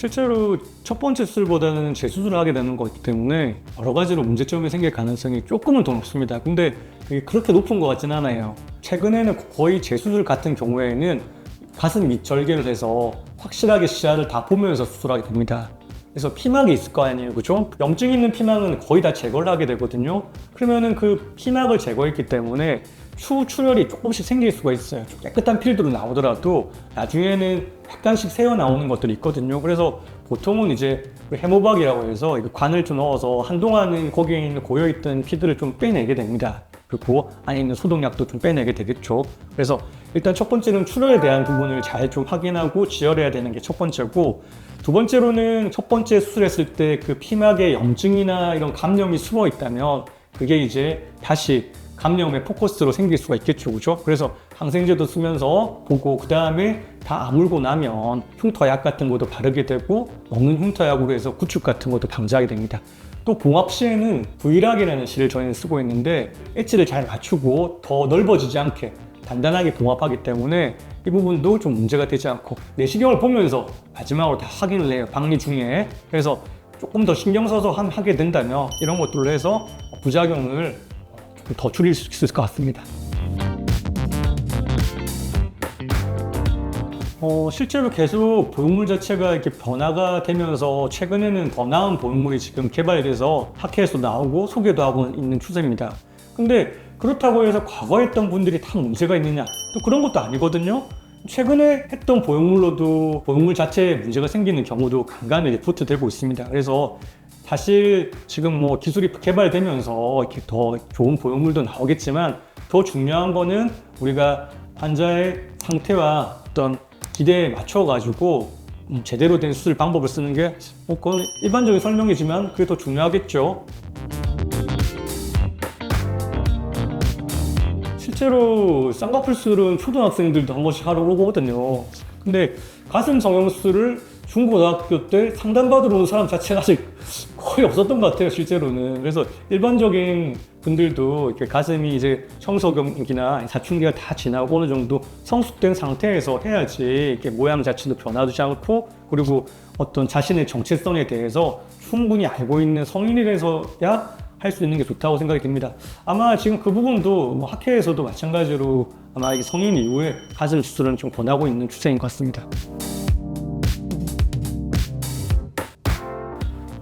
실제로 첫 번째 수술보다는 재수술을 하게 되는 거기 때문에 여러 가지로 문제점이 생길 가능성이 조금은 더 높습니다. 근데 그렇게 높은 것 같지는 않아요. 최근에는 거의 재수술 같은 경우에는 가슴 밑절개를 해서 확실하게 시야를 다 보면서 수술하게 됩니다. 그래서 피막이 있을 거 아니에요, 그죠? 염증 있는 피막은 거의 다 제거를 하게 되거든요. 그러면은 그 피막을 제거했기 때문에 추 출혈이 조금씩 생길 수가 있어요. 좀 깨끗한 필드로 나오더라도 나중에는 약간씩 새어 나오는 것들이 있거든요. 그래서 보통은 이제 그 해모박이라고 해서 이거 관을 좀 넣어서 한동안은 거기에 있는 고여있던 피들을 좀 빼내게 됩니다. 그리고 안에 있는 소독약도 좀 빼내게 되겠죠. 그래서 일단 첫 번째는 출혈에 대한 부분을 잘 좀 확인하고 지혈해야 되는 게 첫 번째고 두 번째로는 첫 번째 수술했을 때 그 피막에 염증이나 이런 감염이 숨어 있다면 그게 이제 다시 감염의 포커스로 생길 수가 있겠죠, 그죠? 그래서 항생제도 쓰면서 보고 그 다음에 다 아물고 나면 흉터약 같은 것도 바르게 되고 먹는 흉터약으로 해서 구축 같은 것도 방지하게 됩니다. 또 봉합 시에는 V락이라는 실을 저희는 쓰고 있는데 엣지를 잘 맞추고 더 넓어지지 않게 단단하게 봉합하기 때문에 이 부분도 좀 문제가 되지 않고 내시경을 보면서 마지막으로 다 확인을 해요 박리 중에 그래서 조금 더 신경 써서 함- 하게 된다면 이런 것들로 해서 부작용을 더 줄일 수 있을 것 같습니다. 어, 실제로 계속 보형물 자체가 이렇게 변화가 되면서 최근에는 더 나은 보형물이 지금 개발돼서 학회에서 나오고 소개도 하고 있는 추세입니다. 근데 그렇다고 해서 과거에 했던 분들이 다 문제가 있느냐? 또 그런 것도 아니거든요. 최근에 했던 보형물로도 보형물 자체에 문제가 생기는 경우도 간간히 리포트 되고 있습니다. 그래서 사실 지금 뭐 기술이 개발되면서 이렇게 더 좋은 보형물도 나오겠지만 더 중요한 거는 우리가 환자의 상태와 어떤 기대에 맞춰가지고 음, 제대로 된 수술 방법을 쓰는 게 뭐 그건 일반적인 설명이지만 그게 더 중요하겠죠. 실제로 쌍꺼풀 수술은 초등학생들도 한 번씩 하러 오거든요. 근데 가슴 성형수술을 중고등학교 때 상담받으러 온 사람 자체가 아직 거의 없었던 것 같아요, 실제로는. 그래서 일반적인 분들도 이렇게 가슴이 이제 청소경이나 사춘기가 다 지나고 어느 정도 성숙된 상태에서 해야지 이렇게 모양 자체도 변하지 않고 그리고 어떤 자신의 정체성에 대해서 충분히 알고 있는 성인이라서야 할 수 있는 게 좋다고 생각이 듭니다. 아마 지금 그 부분도 뭐 학회에서도 마찬가지로 아마 이게 성인 이후에 가슴 수술은 좀 권하고 있는 추세인 것 같습니다.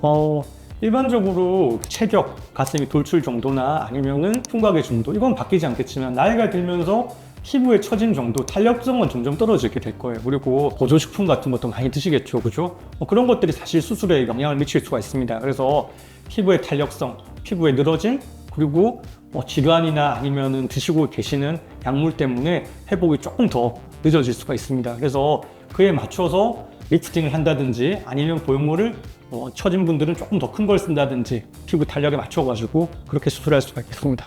어, 일반적으로 체격, 가슴이 돌출 정도나 아니면은 흉곽의 정도 이건 바뀌지 않겠지만 나이가 들면서 피부의 처짐 정도, 탄력성은 점점 떨어지게 될 거예요. 그리고 보조식품 같은 것도 많이 드시겠죠, 그죠? 뭐 그런 것들이 사실 수술에 영향을 미칠 수가 있습니다. 그래서 피부의 탄력성, 피부의 늘어짐, 그리고 뭐 질환이나 아니면은 드시고 계시는 약물 때문에 회복이 조금 더 늦어질 수가 있습니다. 그래서 그에 맞춰서 리프팅을 한다든지 아니면 보형물을 어, 처진 분들은 조금 더 큰 걸 쓴다든지 피부 탄력에 맞춰가지고 그렇게 수술할 수가 있습니다.